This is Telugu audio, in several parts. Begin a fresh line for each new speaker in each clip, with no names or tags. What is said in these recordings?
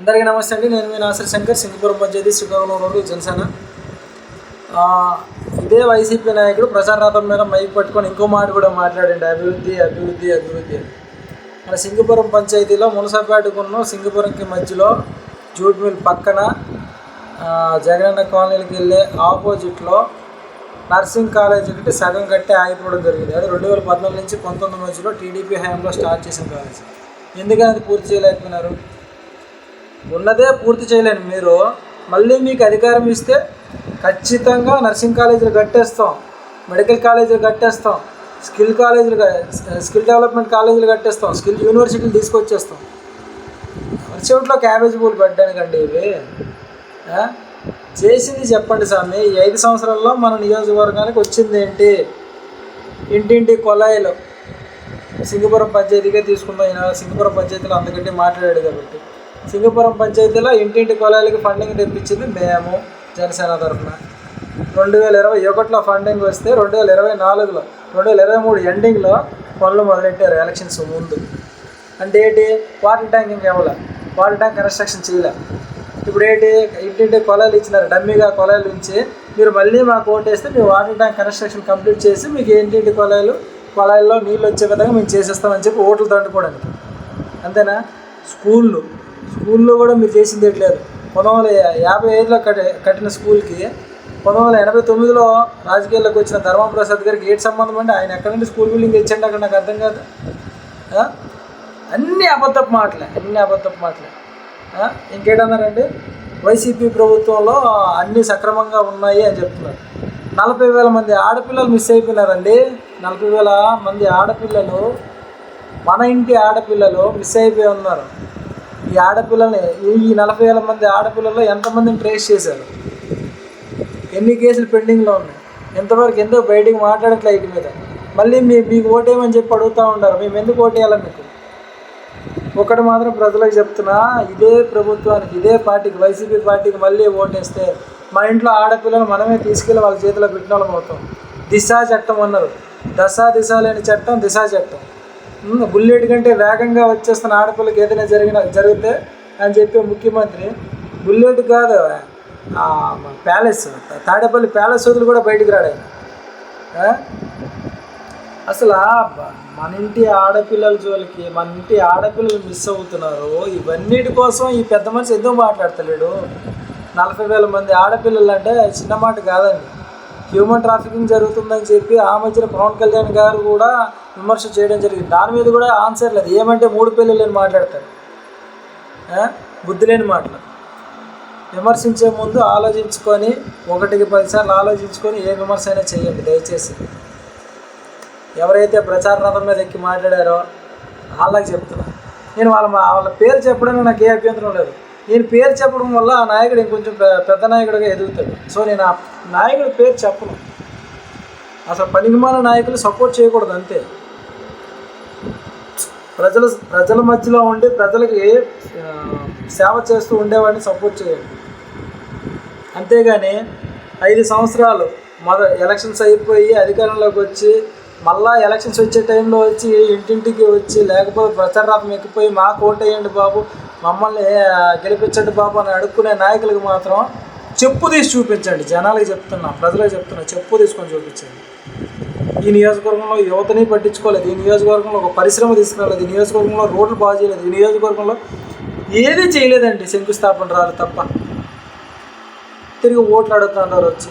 అందరికీ నమస్తే అండి. నేను మీ నాసర్ శంకర్ సింగపురం పంచాయతీ శ్రీకాకుళం రోడ్డు జనసేన. ఇదే వైసీపీ నాయకుడు ప్రచార రథం మీద మైక్ పట్టుకొని ఇంకో మాట కూడా మాట్లాడండి. అభివృద్ధి అభివృద్ధి అభివృద్ధి మన సింగపురం పంచాయతీలో మునసపేటకున్న సింగపురంకి మధ్యలో జూట్ మిల్ పక్కన జగనన్న కాలనీకి వెళ్ళే ఆపోజిట్లో నర్సింగ్ కాలేజ్ ఒకటి సగం కట్టే ఆగిపోవడం జరిగింది. అది రెండు వేల పద్నాలుగు నుంచి పంతొమ్మిది మధ్యలో టీడీపీ హయాంలో స్టార్ట్ చేసిన కాలేజ్. ఎందుకని అది పూర్తి చేయలేకపోయినారు? ఉన్నదే పూర్తి చేయలేను మీరు. మళ్ళీ మీకు అధికారం ఇస్తే ఖచ్చితంగా నర్సింగ్ కాలేజీలు కట్టేస్తాం. మెడికల్ కాలేజీలు కట్టేస్తాం. స్కిల్ కాలేజీలు స్కిల్ డెవలప్మెంట్ కాలేజీలు కట్టేస్తాం. స్కిల్ యూనివర్సిటీలు తీసుకొచ్చేస్తాం. చెవిట్లో క్యాబేజ్ పూలు పెట్టడానికండి ఇవి? చేసింది చెప్పండి స్వామి. ఈ ఐదు సంవత్సరాల్లో మన నియోజకవర్గానికి వచ్చింది ఏంటి? ఇంటింటి కొలాయిలు. సింగపురం పంచాయతీగా తీసుకుందాం. ఈయన సింగపురం పంచాయతీలో అందుకంటే మాట్లాడాడు కాబట్టి. సింగపురం పంచాయతీలో ఇంటింటి కొలాయిలకి ఫండింగ్ తెప్పించింది మేము జనసేన తరఫున. రెండు వేల ఇరవై ఒకటిలో ఫండింగ్ వస్తే రెండు వేల ఇరవై నాలుగులో రెండు వేల ఇరవై మూడు ఎండింగ్లో పనులు మొదలెట్టారు ఎలక్షన్స్ ముందు. అంటే ఏంటి? వాటర్ ట్యాంక్ ఇంకెవ్వలే వాటర్ ట్యాంక్ కన్స్ట్రక్షన్ చేయలే. ఇప్పుడు ఏంటి? ఇంటింటి కొలాయిలు ఇచ్చినారు డమ్మీగా కొలాయిలు ఉంచి మీరు మళ్ళీ మాకు ఓటేస్తే మీ వాటర్ ట్యాంక్ కన్స్ట్రక్షన్ కంప్లీట్ చేసి మీకు ఇంటింటి కొలాయిలు కొలాయిల్లో నీళ్ళు వచ్చే విధంగా మేము చేసేస్తామని చెప్పి ఓట్లు దండుకోవడానికి. అంతేనా? స్కూళ్ళు స్కూల్లో కూడా మీరు చేసింది లేదు పంతొమ్మిది వందల యాభై ఐదులో కట్టి కట్టిన స్కూల్కి పంతొమ్మిది వందల ఎనభై తొమ్మిదిలో రాజకీయాల్లోకి వచ్చిన ధర్మప్రసాద్ గారికి ఏంటి సంబంధం అంటే ఆయన ఎక్కడి నుండి స్కూల్ బిల్డింగ్ తెచ్చండి అక్కడ నాకు అర్థం కాదు. అన్ని అబద్ధపు మాటలే అన్ని అబద్ధపు మాటలే. ఇంకేటన్నారండి? వైసీపీ ప్రభుత్వంలో అన్నీ సక్రమంగా ఉన్నాయి అని చెప్తున్నారు. నలభై వేల మంది ఆడపిల్లలు మిస్ అయిపోయినారండి. నలభై వేల మంది ఆడపిల్లలు మన ఇంటి ఆడపిల్లలు మిస్ అయిపోయి ఉన్నారు. ఈ ఆడపిల్లల్ని ఈ- నలభై వేల మంది ఆడపిల్లల్లో ఎంతమందిని ట్రేస్ చేశారు? ఎన్ని కేసులు పెండింగ్లో ఉన్నాయి? ఎంతవరకు ఎందుకు బయటికి మాట్లాడట్లే వీటి మీద? మళ్ళీ మీ మీకు ఓటేయమని చెప్పి అడుగుతూ ఉంటారు మేము ఎందుకు ఓటేయాలి మీకు? ఒకటి మాత్రం ప్రజలకు చెప్తున్నా ఇదే ప్రభుత్వానికి ఇదే పార్టీకి వైసీపీ పార్టీకి మళ్ళీ ఓటేస్తే మా ఇంట్లో ఆడపిల్లలు మనమే తీసుకెళ్ళి వాళ్ళ చేతిలో పెట్టిన వాళ్ళం అవుతాం. దిశా చట్టం అన్నారు. దశ దిశ లేని చట్టం దిశా చట్టం. బుల్లెట్ కంటే వేగంగా వచ్చేస్తున్న ఆడపిల్లకి ఏదైనా జరిగిన జరిగితే అని చెప్పే ముఖ్యమంత్రి బుల్లెట్ కాదు ప్యాలెస్ తాడేపల్లి ప్యాలెస్ వదిలి కూడా బయటికి రాడు అసలు మన ఇంటి ఆడపిల్లల జోలికి మన ఇంటి ఆడపిల్లలు మిస్ అవుతున్నారు. ఇవన్నిటి కోసం ఈ పెద్ద మనిషి ఎందుకు మాట్లాడతలేడు? నలభై వేల మంది ఆడపిల్లలు అంటే చిన్న మాట కాదండి. హ్యూమన్ ట్రాఫికింగ్ జరుగుతుందని చెప్పి ఆ మధ్యన పవన్ కళ్యాణ్ గారు కూడా విమర్శ చేయడం జరిగింది. దాని మీద కూడా ఆన్సర్ లేదు. ఏమంటే మూడు పిల్లలు అని మాట్లాడతారు. బుద్ధి లేని మాటలు. విమర్శించే ముందు ఆలోచించుకొని ఒకటికి పదిసార్లు ఆలోచించుకొని ఏ విమర్శ అయినా చేయండి దయచేసి. ఎవరైతే ప్రచార రథం మీద ఎక్కి మాట్లాడారో వాళ్ళకి చెప్తున్నా. నేను వాళ్ళ మా- వాళ్ళ పేరు చెప్పడానికి నాకు ఏ అభ్యంతరం లేదు. నేను పేరు చెప్పడం వల్ల ఆ నాయకుడు ఇంకొంచెం పెద్ద నాయకుడిగా ఎదుగుతాడు. సో నేను ఆ నాయకుడి పేరు చెప్పను. అసలు పనికిమాల నాయకులు సపోర్ట్ చేయకూడదు అంతే. ప్రజల ప్రజల మధ్యలో ఉండి ప్రజలకి సేవ చేస్తూ ఉండేవాడిని సపోర్ట్ చేయండి అంతేగాని ఐదు సంవత్సరాలు మొద ఎలక్షన్స్ అయిపోయి అధికారంలోకి వచ్చి మళ్ళా ఎలక్షన్స్ వచ్చే టైంలో వచ్చి ఇంటింటికి వచ్చి లేకపోతే ప్రచారాత్మక ఎక్కిపోయి మాకు ఓటేయండి బాబు మమ్మల్ని గెలిపించండి బాబు అని అడుక్కునే నాయకులకు మాత్రం చెప్పు తీసి చూపించండి. జనాలకి చెప్తున్నా ప్రజలకు చెప్తున్నా చెప్పు తీసుకొని చూపించండి. ఈ నియోజకవర్గంలో యువతని పట్టించుకోలేదు. ఈ నియోజకవర్గంలో ఒక పరిశ్రమ తీసుకురాలేదు. ఈ నియోజకవర్గంలో రోడ్లు బాగు చేయలేదు. ఈ నియోజకవర్గంలో ఏది చేయలేదండి శంకుస్థాపన రాదు తప్ప. తిరిగి ఓట్లు అడుగుతున్నారు వచ్చి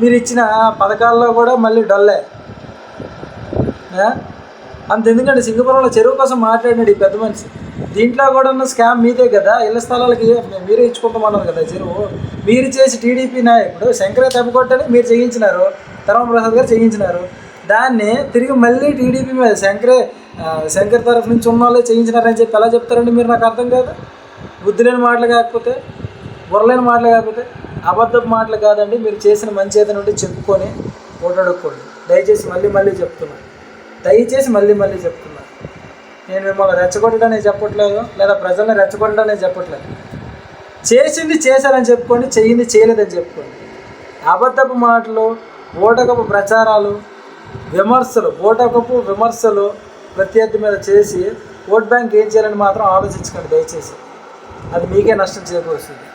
మీరు ఇచ్చిన పథకాల్లో కూడా మళ్ళీ డల్లే. అంత ఎందుకంటే సింగపురంలో చెరువు కోసం మాట్లాడినాడు ఈ పెద్ద మనిషి. దీంట్లో కూడా ఉన్న స్కామ్ మీదే కదా ఇళ్ళ స్థలాలకి మీరే ఇచ్చుకుంటామన్నారు కదా చెరువు. మీరు చేసి టీడీపీ నాయకుడు శంకరే తప్పకొట్టని మీరు చేయించినారు. ధర్మప్రసాద్ గారు చేయించినారు. దాన్ని తిరిగి మళ్ళీ టీడీపీ మీద శంకరే శంకర్ తరఫు నుంచి ఉన్న వాళ్ళే చేయించినారని చెప్పి ఎలా చెప్తారండి మీరు నాకు అర్థం కాదు? బుద్ధి లేని మాటలు కాకపోతే బుర్రలేని మాటలు కాకపోతే అబద్ధపు మాటలు కాదండి. మీరు చేసిన మంచి ఏదైనా ఉంటే చెప్పుకొని ఓటాడుకోండి దయచేసి మళ్ళీ మళ్ళీ చెప్తున్నాను దయచేసి మళ్ళీ మళ్ళీ చెప్తున్నాను నేను మిమ్మల్ని రెచ్చగొట్టడానికి చెప్పట్లేదు లేదా ప్రజల్ని రెచ్చగొట్టడానికి చెప్పట్లేదు. చేసింది చేశారని చెప్పుకోండి చెయ్యింది చేయలేదని చెప్పుకోండి. అబద్ధపు మాటలు ఓటకపు ప్రచారాలు విమర్శలు ఓటకపు విమర్శలు ప్రత్యర్థి మీద చేసి ఓట్ బ్యాంక్ ఏం చేయాలని మాత్రం ఆలోచించకండి దయచేసి. అది మీకే నష్టం చేకూరుస్తుంది.